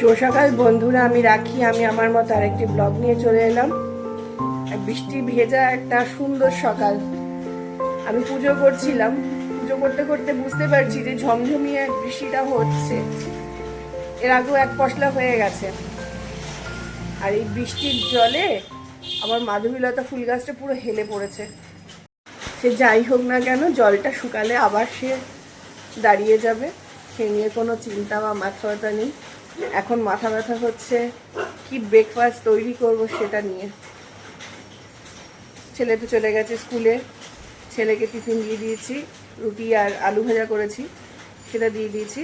শুভ সকাল বন্ধুরা, আমি রাখি। আমি আমার মতো আরেকটি ব্লগ নিয়ে চলে এলাম। বৃষ্টি ভেজা একটা সুন্দর সকাল। আমি পুজো করছিলাম। পুজো করতে করতে বুঝতে পারছি যে ঝমঝমিয়ে বৃষ্টিটা হচ্ছে। এর আগেও এক পশলা হয়ে গেছে। আর এই বৃষ্টির জলে আমার মাধবীলতা ফুল গাছটা পুরো হেলে পড়েছে। সে যাই হোক না কেন, জলটা শুকালে আবার সে দাঁড়িয়ে যাবে। সে নিয়ে কোনো চিন্তা বা মাথা নেই। এখন মাথা ব্যথা হচ্ছে, কি ব্রেকফাস্ট তৈরি করব সেটা নিয়ে। ছেলে তো চলে গেছে স্কুলে, ছেলেকে টিফিন দিয়ে দিয়েছি, রুটি আর আলু ভাজা করেছি, সেটা দিয়ে দিয়েছি।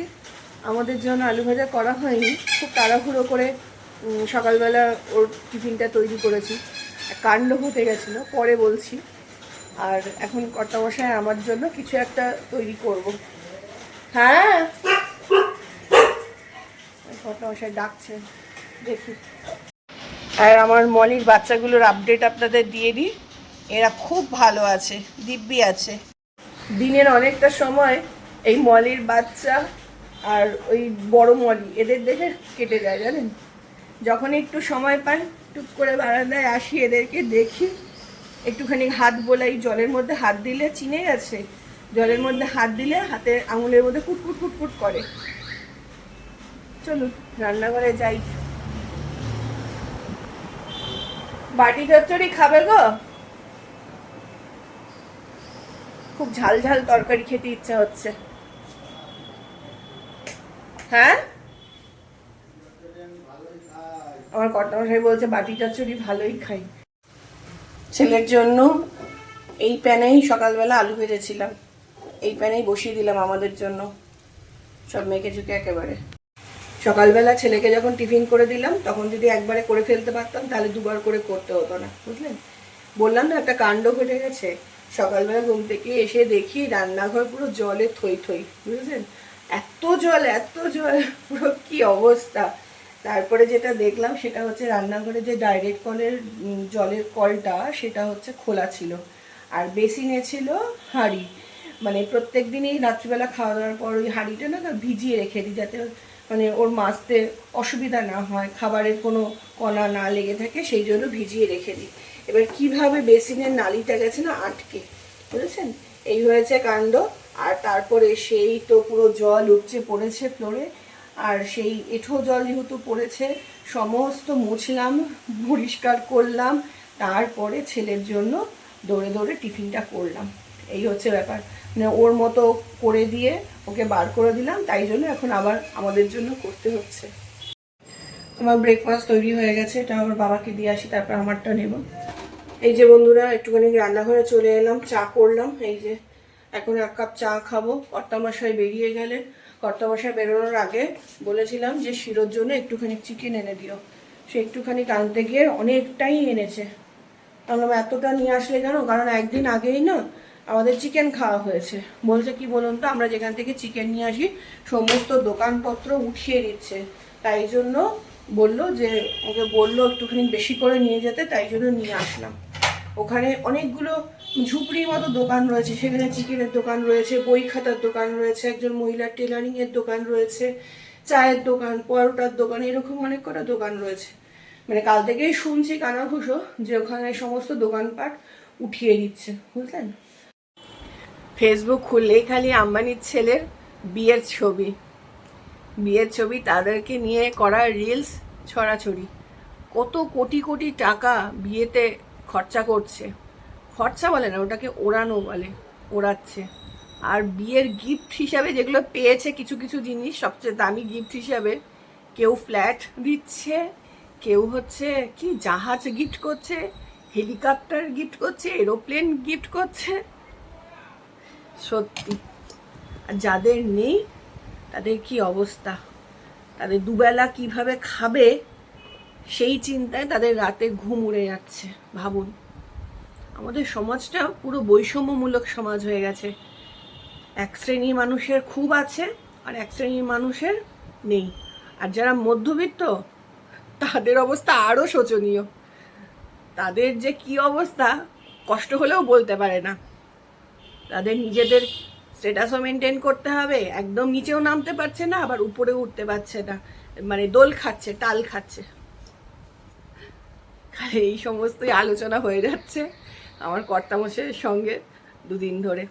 আমাদের জন্য আলু ভাজা করা হয়নি, খুব তাড়াহুড়ো করে সকালবেলা ওর টিফিনটা তৈরি করেছি। কাণ্ড হতে গেছিল, পরে বলছি। আর এখন কর্তামশায় আমার জন্য কিছু একটা তৈরি করব। হ্যাঁ? ডাকছে। দেখি। আর আমার মলির বাচ্চাগুলোর আপডেট আপনাদের দিয়ে দিই। এরা খুব ভালো আছে, দিব্যি আছে। দিনের অনেকটা সময় এই মলির বাচ্চা আর ওই বড় মলি, এদের দেখে কেটে যায়, জানেন? যখন একটু সময় পাই, টুক করে বারান্দায় আসি, এদেরকে দেখি। একটুখানি হাত বোলাই, জলের মধ্যে হাত দিলে চিনে গেছে। জলের মধ্যে হাত দিলে হাতের আঙুলের মধ্যে কুটকুট কুটকুট করে। চলুন রান্নাঘরে যাই। বাটি চচ্চড়ি খাবে গো? খুব ঝাল ঝাল তরকারি খেতে ইচ্ছা হচ্ছে। হ্যাঁ? আমার কর্তামশাই বলছে, বাটি চচ্চড়ি ভালোই খাই। ছেলের জন্য এই প্যানেই সকালবেলা আলু ভেজেছিলাম। এই প্যানেই বসিয়ে দিলাম আমাদের জন্য। সব মেখে চুকে একেবারে। সকালবেলা ছেলেকে যখন টিফিন করে দিলাম, তখন যদি একবারে করে ফেলতে পারতাম, তাহলে দুবার করে করতে হতো না, বুঝলেন? বললাম না, একটা কাণ্ড ঘটে গেছে। সকালবেলা ঘুম থেকে এসে দেখি রান্নাঘর পুরো জলে থই থই, বুঝলেন? এত জল এত জল, পুরো কি অবস্থা? তারপরে যেটা দেখলাম, সেটা হচ্ছে রান্নাঘরে যে ডাইরেক্ট কলের জলের কলটা, সেটা হচ্ছে খোলা ছিল। আর বেসিনে ছিল হাঁড়ি। মানে প্রত্যেক দিনই রাত্রিবেলা খাওয়া দাওয়ার পর ওই হাঁড়িটা না না ভিজিয়ে রেখে দিই, যাতে মানে ওর মাছতে অসুবিধা না হয়, খাবারের কোনো কণা না লেগে থাকে, সেই জন্য ভিজিয়ে রেখে দিই। এবার কীভাবে বেসিনের নালিটা গেছে না আটকে, বুঝেছেন? এই হয়েছে কাণ্ড, আর তারপরে সেই তো পুরো জল উপচে পড়েছে ফ্লোরে, আর সেই এঁঠো জল যেহেতু পড়েছে, সমস্ত মুছলাম, পরিষ্কার করলাম, তারপরে ছেলের জন্য দৌড়ে দৌড়ে টিফিনটা করলাম। এই হচ্ছে ব্যাপার। মানে ওর মতো করে দিয়ে ওকে বার করে দিলাম, তাই জন্য এখন আবার আমাদের জন্য করতে হচ্ছে। আমার ব্রেকফাস্ট তৈরি হয়ে গেছে, এটা আমার বাবাকে দিয়ে আসি, তারপর আমারটা নেব। এই যে বন্ধুরা, একটুখানি রান্নাঘরে চলে এলাম, চা করলাম। এই যে এখন এক কাপ চা খাব। কর্তামশাই বেরিয়ে গেলে, কর্তামশাই বেরোনোর আগে বলেছিলাম যে শিরোর জন্য একটুখানি চিকেন এনে দিও। সে একটুখানি টানতে গিয়ে অনেকটাই এনেছে। আমরা এতটা নিয়ে আসলে কেন? কারণ একদিন আগেই না আমাদের চিকেন খাওয়া হয়েছে। বলছে কি বলুন তো, আমরা যেখান থেকে চিকেন নিয়ে আসি, সমস্ত দোকানপত্র উঠিয়ে দিচ্ছে তাই জন্য বলল যে, ওকে বলল একটুখানি বেশি করে নিয়ে যেতে, তাই জন্য নিয়ে আসলাম। ওখানে অনেকগুলো ঝুপড়ির মতো দোকান রয়েছে। সেখানে চিকেনের দোকান রয়েছে, বই খাতার দোকান রয়েছে, একজন মহিলার টেলারিং এর দোকান রয়েছে, চায়ের দোকান, পরোটার দোকান, এরকম অনেক কটা দোকান রয়েছে। মানে কাল থেকেই শুনছি কানাঘুষো যে ওখানে সমস্ত দোকানপাট উঠিয়ে দিচ্ছে। বুঝলেন? ফেসবুক খুললেই খালি আম্বানির ছেলের বিয়ের ছবি। বিয়ের ছবি তাদেরকে নিয়ে করা রিলস ছড়াছড়ি। কত কোটি কোটি টাকা বিয়েতে খরচা করছে। খরচা বলে না, ওটাকে ওড়ানো বলে, ওড়াচ্ছে। আর বিয়ের গিফট হিসাবে যেগুলো পেয়েছে কিছু কিছু জিনিস, সবচেয়ে দামি গিফট হিসাবে কেউ ফ্ল্যাট দিচ্ছে, কেউ হচ্ছে কি জাহাজ গিফট করছে হেলিকপ্টার গিফট করছে এরোপ্লেন গিফট করছে। সত্যি। আর যাদের নেই, তাদের কি অবস্থা? তাদের দুবেলা কীভাবে খাবে, সেই চিন্তায় তাদের রাতে ঘুম উড়ে যাচ্ছে, ভাবুন। আমাদের সমাজটা পুরো বৈষম্যমূলক সমাজ হয়ে গেছে। এক শ্রেণির মানুষের খুব আছে, আর এক শ্রেণির মানুষের নেই। আর যারা মধ্যবিত্ত, তাদের অবস্থা আরও শোচনীয়। তাদের যে কি অবস্থা, কষ্ট হলেও বলতে পারে না। তাদের নিজেদের স্ট্যাটাসও মেনটেন করতে হবে। একদম নিচেও নামতে পারছে না, আবার উপরেও উঠতে পারছে না। মানে দোল খাচ্ছে টাল খাচ্ছে। এই সমস্তই আলোচনা হয়ে যাচ্ছে আমার কর্তামশের সঙ্গে দুদিন ধরে।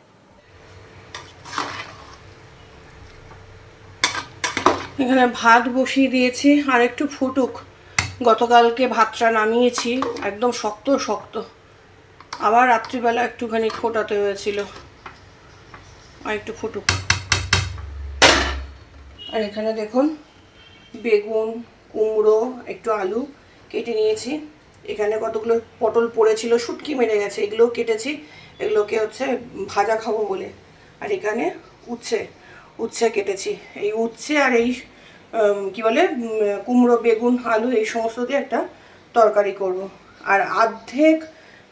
এখানে ভাত বসিয়ে দিয়েছি, আর একটু ফুটুক। গতকালকে ভাতটা নামিয়েছি, একদম শক্ত শক্ত। আবার রাত্রিবেলা একটুখানি ফোটাতে হয়েছিল। আর একটু ফুটুক। আর এখানে দেখুন, বেগুন, কুমড়ো, একটু আলু কেটে নিয়েছি। এখানে কতগুলো পটল পড়েছিল, শুটকি মেরে গেছে, এগুলোও কেটেছি। এগুলোকে হচ্ছে ভাজা খাব বলে। আর এখানে উচ্ছে উচ্ছে কেটেছি। এই উচ্ছে আর এই কি বলে কুমড়ো, বেগুন, আলু এই সমস্ত দিয়ে একটা তরকারি করব। আর অর্ধেক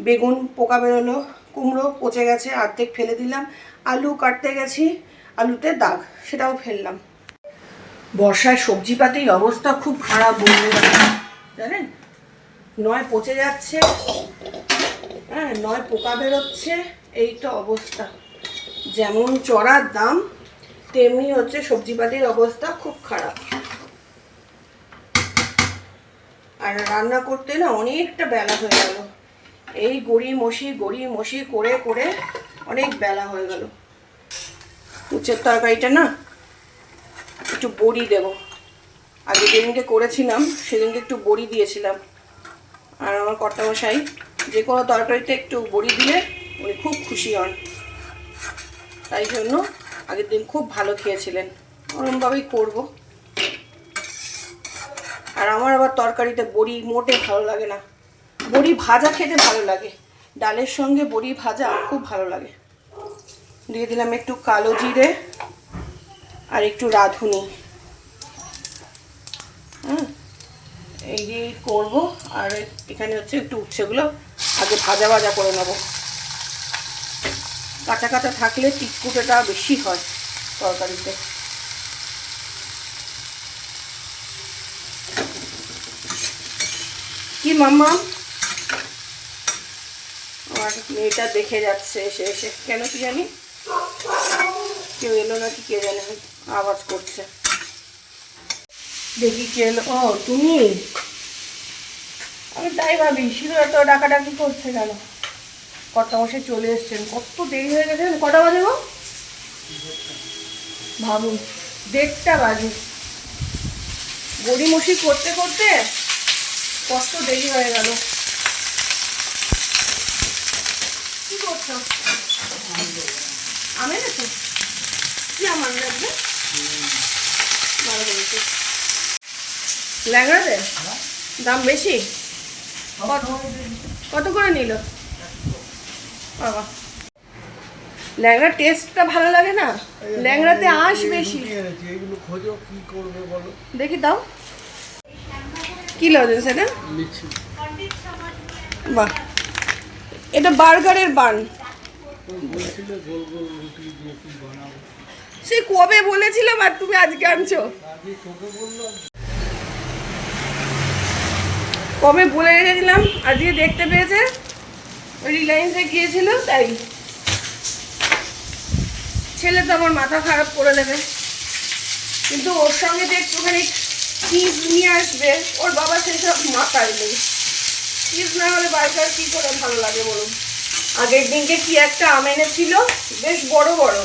বেগুন পোকা বেরোলো, কুমড়ো পচে গেছে, অর্ধেক ফেলে দিলাম। আলু কাটতে গেছি, আলুতে দাগ, সেটাও ফেললাম। বর্ষায় সবজিপাতির অবস্থা খুব খারাপ বলতে গেলে। জানেন? নয় পচে যাচ্ছে হ্যাঁ নয় পোকা বেরোচ্ছে, এই তো অবস্থা। যেমন চড়ার দাম, তেমনি হচ্ছে সবজিপাতির অবস্থা খুব খারাপ। আর রান্না করতে না অনেকটা বেলা হয়ে গেল। এই গড়ি মশি গড়ি মশি করে করে অনেক বেলা হয়ে গেল। উচ্ছের তরকারিটা না একটু বড়ি দেব। আগে যেদিনকে করেছিলাম, সেদিনকে একটু বড়ি দিয়েছিলাম। আর আমার কর্তামশাই যে কোনো তরকারিতে একটু বড়ি দিলে উনি খুব খুশি হন। তাই জন্য আগের দিন খুব ভালো খেয়েছিলেন। ওরমভাবেই করব। আর আমার আবার তরকারিতে বড়ি মোটে ভালো লাগে না। বড়ি ভাজা খেতে ভালো লাগে। ডালের সঙ্গে বড়ি ভাজা খুব ভালো লাগে। দিয়ে দিলাম একটু কালো জিরে আর একটু রাঁধুনি। হ্যাঁ এই দিয়ে করব আর এখানে হচ্ছে একটু উচ্ছেগুলো আগে ভাজা ভাজা করে নেব। কাঁচা কাঁচা থাকলে টিটকুটেটা বেশি হয় তরকারিতে। কি মাম্মা? আমার মেয়েটা দেখে যাচ্ছে, এসে এসে। কেন কি জানি? কেউ এলো নাকি কে জানে আওয়াজ করছে। দেখি কে এলো। ও, তুমি? আমি তাই ভাবি শুধু এত ডাকাডাকি করছে কেন? কটা মশাই চলে এসছেন। কত দেরি হয়ে গেছে কটা বাজে গো? ভাবুন, দেড়টা বাজে। গড়িমসি করতে করতে কত দেরি হয়ে গেল। কি করছ? আমি নাকি কি আমার লাগবে? ভালো ল্যাংড়াতে দাম বেশি? কত করে নিল? বাবা। ল্যাংড়ার টেস্টটা ভালো লাগে না? ল্যাংড়াতে আঁশ বেশি। এগুলো খোঁজো কি করবে বলো? দেখি দাও। কি লজেন্স এটা লিচি বাহ। এটা বার্গারের বান। সে কবে বলেছিলাম আর তুমি আজকে আনছো? কবে বলে রেখেছিলাম? আজকে দেখতে পেয়েছে। ওই রিলায়েন্সে গিয়েছিল, তাই। ছেলে তো আমার মাথা খারাপ করে দেবে। কিন্তু ওর সঙ্গে যে একটুখানি চিজ নিয়ে আসবে, ওর বাবা সেসব মাথায় নেই। চিজ না হলে বার্গার কী করে ভালো লাগে বলুন? আগের দিনকে কি একটা আম এনেছিল? বেশ বড় বড়।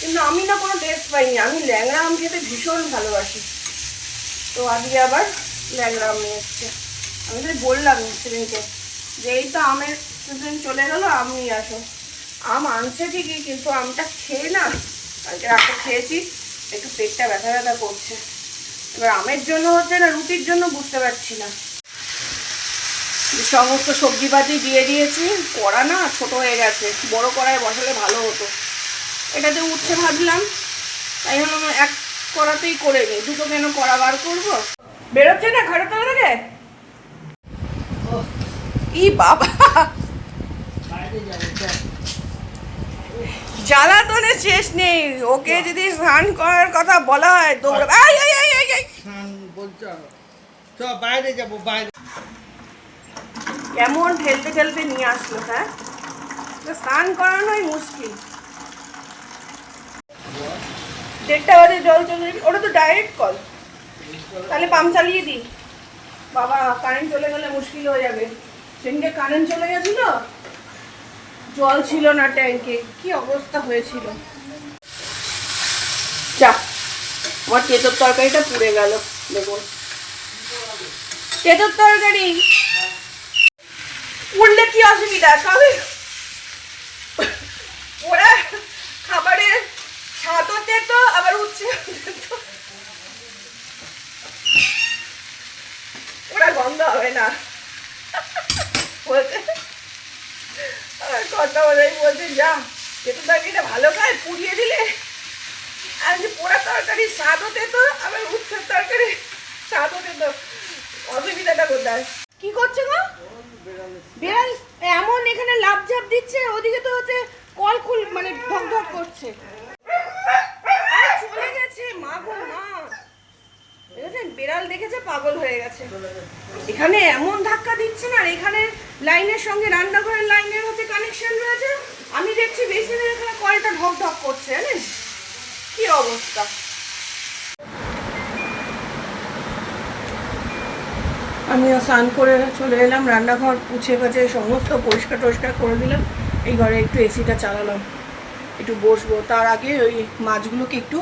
কিন্তু আমি না কোনো টেস্ট পাইনি। আমি ল্যাংড়া আম খেতে ভীষণ ভালোবাসি। তো আজকে আবার ল্যাংড়া আম নিয়ে এসছে। আমি তো বললাম সেদিনকে যে এই তো আমের সিজন চলে গেল, আম নিয়ে আসো। আম আনছে ঠিকই, কিন্তু আমটা খেয়ে না, কালকে রাতে খেয়েছি, একটু পেটটা ব্যথা ব্যথা করছে। এবার আমের জন্য হচ্ছে না, রুটির জন্য বুঝতে পারছি না। সমস্ত সবজিপাতি দিয়ে দিয়েছি, কড়া না ছোট হয়ে গেছে, বড় কড়ায় বসালে ভালো হতো। এটাতে উঠছে ভাবলাম। তাই হলো এক করাতেই করে নিই। দুটো কেন কড়া বার করব? বেরোচ্ছে না ঘরে তো থেকে? ই বাবা। জ্বালাতনের শেষ নেই। ওকে যদি স্নান করার কথা বলা হয় দৌড়াবে বাইরে যাব বাইরে। কেমন ঠেলতে ঠেলতে নিয়ে আসলো হ্যাঁ? স্নান করানোই মুশকিল। দেড়টা বাজে জল চলে ওটা তো ডাইরেক্ট কল তাহলে পাম্প চালিয়ে দিই। বাবা কারেন্ট চলে গেলে মুশকিল হয়ে যাবে। সেদিনকে কারেন্ট চলে গেছিল, জল ছিল না ট্যাঙ্কে কি অবস্থা হয়েছিল? যা, আমার তেতর তরকারিটা পুড়ে গেল, দেখুন। তেতর তরকারি? উঠলে কি অসুবিধা, সবই ওরা খাবারের ছাতও তেতো আবার উচ্ছে ওরা গন্ধ হবে না। বলছে কথা তরকারিটা ভালো খায়, পুড়িয়ে দিলে? আর পোড়া তরকারি স্বাদও তেতো আবার উচ্ছের তরকারি স্বাদও তেতো অসুবিধাটা কোথায়? কি করছে গো? বিড়াল, এমন এখানে লাভ দিচ্ছে, ওদিকে তো হচ্ছে কল খুল মানে ঢক ঢক করছে আর চলে গেছে মা গো মা দেখেছেন বিড়াল দেখেছে পাগল হয়ে গেছে এখানে এমন ধাক্কা দিচ্ছে না আর এখানে লাইনের সঙ্গে রান্নাঘরের লাইনের হচ্ছে কানেকশন রয়েছে। আমি দেখছি বেশি বেসিনের এখানে কলটা ঢক ঢক করছে, জানেন? কি অবস্থা? আমিও স্নান করে চলে এলাম, রান্নাঘর পুছে পাছে সমস্ত পরিষ্কার টরিষ্কার করে দিলাম। এই ঘরে একটু এসিটা চালালাম। একটু বসবো। তার আগে ওই মাছগুলোকে একটু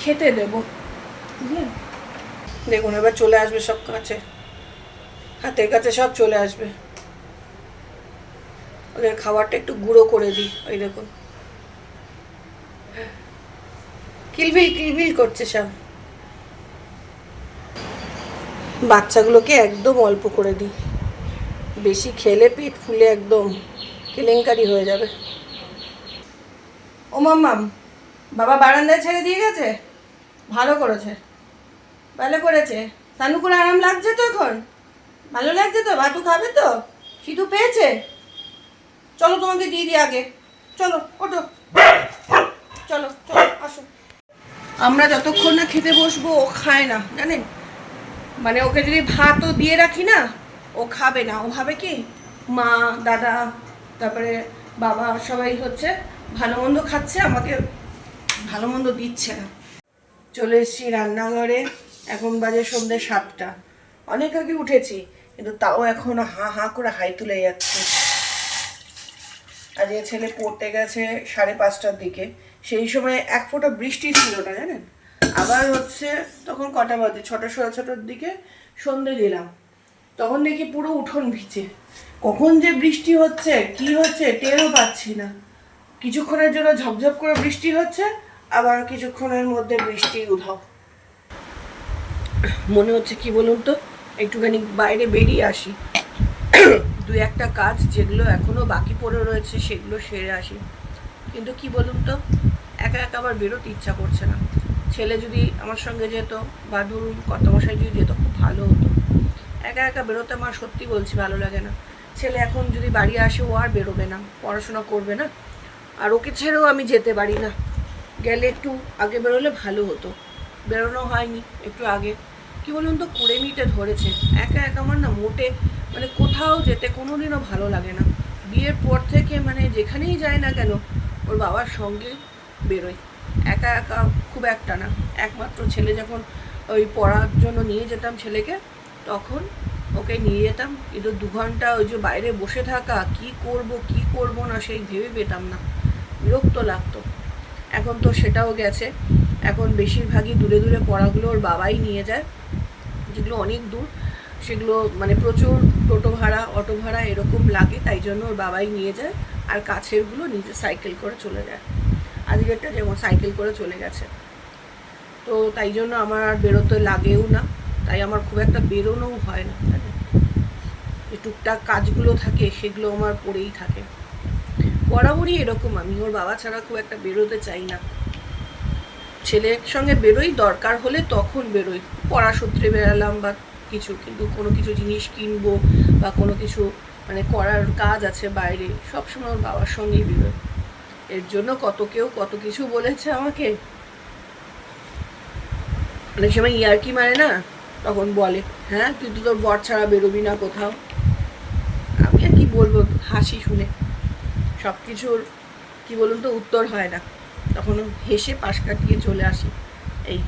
খেতে দেবো। বুঝলেন দেখুন, এবার চলে আসবে সব কাছে। হাতের কাছে সব চলে আসবে। ওদের খাবারটা একটু গুঁড়ো করে দিই, ওই দেখুন। কিলবিল কিলবিল করছে সব। বাচ্চাগুলোকে একদম অল্প করে দিই। বেশি খেলে পেট ফুলে একদম কেলেঙ্কারি হয়ে যাবে। ও মাম্মাম বাবা বারান্দায় ছেড়ে দিয়ে গেছে? ভালো করেছে। ভালো করেছে। সানু করে আরাম লাগছে তো এখন? ভালো লাগছে তো? ভাতু খাবে তো? সিধু পেয়েছে? চলো তোমাকে দিয়ে দিই আগে। চলো, ওঠো। চলো চলো, আসো। আমরা যতক্ষণ না খেতে বসবো, ও খায় না, জানেন? মানে ওকে যদি ভাতও দিয়ে রাখি না, ও খাবে না। ও ভাবে কি? মা, দাদা, তারপরে বাবা সবাই হচ্ছে ভালো মন্দ খাচ্ছে, আমাকে ভালো মন্দ দিচ্ছে না। চলে এসেছি রান্নাঘরে। এখন বাজে সন্ধ্যে সাতটা। অনেক আগে উঠেছি। কিন্তু তাও এখন হাঁ হাঁ করে হাই তুলে যাচ্ছে। আজকে ছেলে পড়তে গেছে সাড়ে পাঁচটার দিকে। সেই সময় এক ফোঁটা বৃষ্টি ছিল না, জানেন? আবার হচ্ছে তখন কটা বাজে? ছটা সোয়া ছটার দিকে সন্ধে দিলাম। তখন দেখি পুরো উঠোন ভিজে। কখন যে বৃষ্টি হচ্ছে, কি হচ্ছে টেরও পাচ্ছি না। কিছুক্ষণের জন্য ঝপঝপ করে বৃষ্টি হচ্ছে, আবার কিছুক্ষণের মধ্যে বৃষ্টি উধাও। মনে হচ্ছে কি বলুন তো? একটুখানি বাইরে বেরিয়ে আসি। দু একটা কাজ যেগুলো এখনও বাকি পড়ে রয়েছে সেগুলো সেরে আসি। কিন্তু কি বলুন তো, একা একা আবার বেরোতে ইচ্ছা করছে না। ছেলে যদি আমার সঙ্গে যেত বা ধরুন কর্তামশাই যদি যেত, খুব ভালো হতো। একা একা বেরোতে আমার সত্যি বলছি ভালো লাগে না। ছেলে এখন যদি বাড়ি আসে, ও আর বেরোবে না, পড়াশোনা করবে না। আর ওকে ছেড়েও আমি যেতে পারি না। গেলে একটু আগে বেরোলে ভালো হতো। বেরোনো হয়নি, একটু আগে। কি বলুন তো, কুড়ে মিনিটে ধরেছে। একা একা আমার না মোটে মানে কোথাও যেতে কোনো দিনও ভালো লাগে না। বিয়ের পর থেকে মানে যেখানেই যায় না কেন, ওর বাবার সঙ্গে বেরোয় একা একা খুব একটা না। একমাত্র ছেলে যখন ওই পড়ার জন্য নিয়ে যেতাম ছেলেকে, তখন ওকে নিয়ে যেতাম। কিন্তু দু ঘণ্টা ওই যে বাইরে বসে থাকা, কি করব কি করব না, সেই ভেবে পেতাম না। বিরক্ত লাগতো। এখন তো সেটাও গেছে। এখন বেশিরভাগই দূরে দূরে পড়াগুলো ওর বাবাই নিয়ে যায়। যেগুলো অনেক দূর, সেগুলো মানে প্রচুর টোটো ভাড়া, অটো ভাড়া এরকম লাগে, তাই জন্য ওর বাবাই নিয়ে যায় আর কাছেরগুলো নিজে সাইকেল করে চলে যায়। আজকেরটা যেমন সাইকেল করে চলে গেছে। তো তাই জন্য আমার আর বেরোতে লাগেও না, তাই আমার খুব একটা বেরোনোও হয় না। যে টুকটাক কাজগুলো থাকে, সেগুলো আমার পড়েই থাকে। বরাবরই এরকম, আমি ওর বাবা ছাড়া খুব একটা বেরোতে চাই না। ছেলের সঙ্গে বেরোই, দরকার হলে তখন বেরোই। পড়াসূত্রে বেরালাম বা কিছু, কিন্তু কোনো কিছু জিনিস কিনবো বা কোনো কিছু মানে করার কাজ আছে বাইরে, সবসময় ওর বাবার সঙ্গেই বেরোয় এর জন্য কত কেউ কত কিছু বলেছে আমাকে। অনেক সময় ইয়ার্কি মারে না, তখন বলে হ্যাঁ তুই তো তোর বর ছাড়া বেরোবি না কোথাও। আমি আর কি বলব, হাসি শুনে। সব কিছুর কি বলুন তো, উত্তর হয় না। তখন হেসে পাশ কাটিয়ে চলে আসি। এই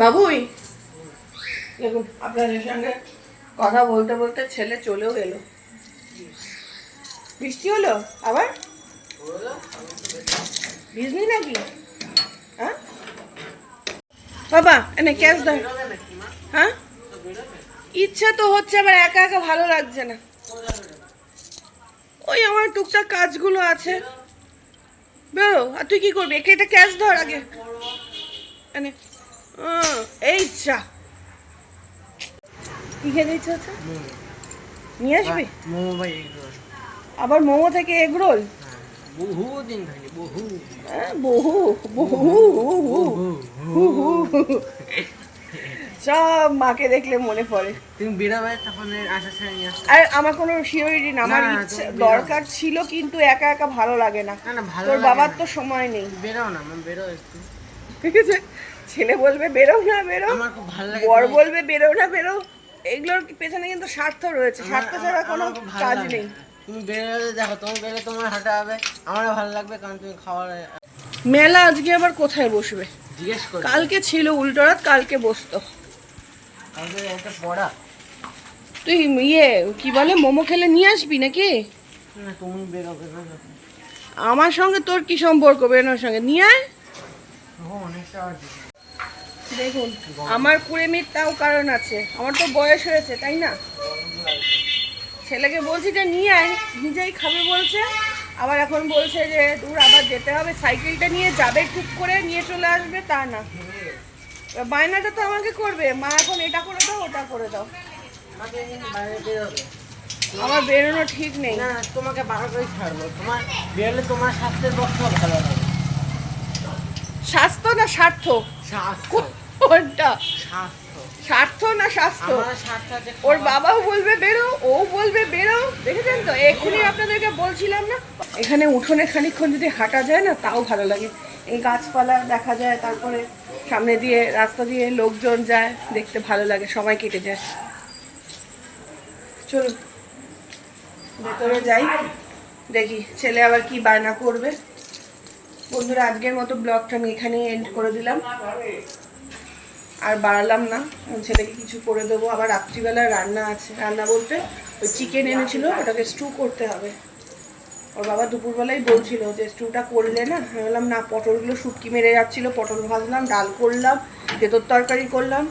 বাবুই। দেখুন, আপনাদের সঙ্গে কথা বলতে বলতে ছেলে চলেও এলো। বৃষ্টি হলো আবার? ভিজনি নাকি? হ্যাঁ? বাবা, এনে ক্যাশ দাও। হ্যাঁ? ইচ্ছা তো হচ্ছে, আবার একা একা ভালো লাগছে না। ওই আমার টুকটাক কাজগুলো আছে। বেরো, আর তুই কি করবি? একে এটা ক্যাশ ধর আগে। এনে। এই চা কি খেতে ইচ্ছে হচ্ছে নিয়ে আসবি? মোমো ভাই এই আবার মোমো থেকে এগ রোল? হ্যাঁ, বহু দিন খাইনি বহু হ্যাঁ, বহু বহু। বহু হু হু। সব মাকে দেখলে মনে পড়ে। তুমি বেরোবে তখন আশা ছেড়ে নিয়ে আর আমার কোনো শিওরিটি না আমার ইচ্ছে দরকার ছিল কিন্তু একা একা ভালো লাগে না। ভালো তোর বাবার তো সময় নেই। বেরো না বেরো একটু। ঠিক আছে? ছেলে বলবে বেরো না বেরো। আমার খুব ভালো লাগে বর বলবে বেরো না বেরো। এগুলোর পেছনে কিন্তু স্বার্থ রয়েছে। স্বার্থ ছাড়া কোনো কাজ নেই। তুমি বেরোলে দেখো তোমার বেরোলে তোমার হাঁটা হবে। আমারও ভালো লাগবে কারণ তুমি খাওয়ার মেলা আজকে আবার কোথায় বসবে? জিজ্ঞেস করো কালকে ছিল উল্টোরাত কালকে বসতো। কালকে একটা পড়া তুই ইয়ে কি বলে মোমো খেলে নিয়ে আসবি নাকি? না তুমি বেরোবে না। আমার সঙ্গে তোর কি সম্পর্ক বেরোনোর সঙ্গে? নিয়ে আয়। অনেকটা। দেখুন আমার কুড়েমির তাও কারণ আছে। আমার তো বয়স হয়েছে তাই না? ছেলেকে বলছি যে নিয়ে আয় নিজেই খাবে বলছে। আবার এখন বলছে যে দূর আবার যেতে হবে। সাইকেলটা নিয়ে যাবে ঠিক করে নিয়ে চলে আসবে তা না। বায়নাটা তো আমাকে করবে। মা এখন এটা করে দাও ওটা করে দাও। আমার বেরোনো ঠিক নেই। না তোমাকে বার করে ছাড়বো। তোমার বেরোলে তোমার স্বাস্থ্যের পক্ষেও ভালো হবে। স্বাস্থ্য না স্বার্থ? স্বাস্থ্য। কোনটা স্বার্থ না স্বাস্থ্য? ওর বাবাও বলবে বেরো ও বলবে বেরো। দেখেছেন তো? এক্ষুনি আপনাদেরকে বলছিলাম না? এখানে উঠোনে খানিকক্ষণ যদি হাঁটা যায় না তাও ভালো লাগে। এই গাছপালা দেখা যায় তারপরে সামনে দিয়ে রাস্তা দিয়ে লোকজন যায় দেখতে ভালো লাগে সময় কেটে যায়। চলুন ভেতরে যাই। দেখি ছেলে আবার কি বায়না করবে? বন্ধুরা আজকের মতো ব্লগটা আমি এখানেই এন্ড করে দিলাম। আর বাড়ালাম না। ছেলেকে কিছু করে দেবো। আবার রাত্রিবেলা রান্না আছে। রান্না বলতে ওই চিকেন এনেছিল, ওটাকে স্টু করতে হবে। ওর বাবা দুপুরবেলাই বলছিল যে স্টুটা করলে না? আমি বললাম, না, পটলগুলো শুটকি মেরে যাচ্ছিল, পটল ভাজলাম, ডাল করলাম, ভেতর তরকারি করলাম।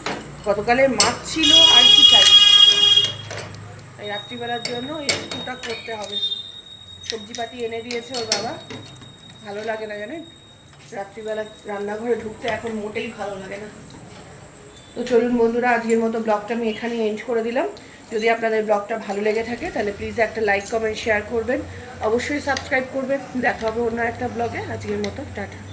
গতকালের মাছ ছিল আর কি চাই? এই রাত্রিবেলার জন্য এই স্টুটা করতে হবে। সবজিপাতি এনে দিয়েছে ওর বাবা। ভালো লাগে না জানেন? রাত্রিবেলা রান্নাঘরে ঢুকতে এখন মোটেই ভালো লাগে না। তো চলুন বন্ধুরা, আজকের মতো ব্লগটা আমি এখানে এন্ড করে দিলাম। যদি আপনাদের ব্লগটা ভালো লেগে থাকে, তাহলে প্লিজ একটা লাইক কমেন্ট শেয়ার করবেন। অবশ্যই সাবস্ক্রাইব করবেন। দেখা হবে অন্য একটা ব্লগে। আজকের মতো, টাটা।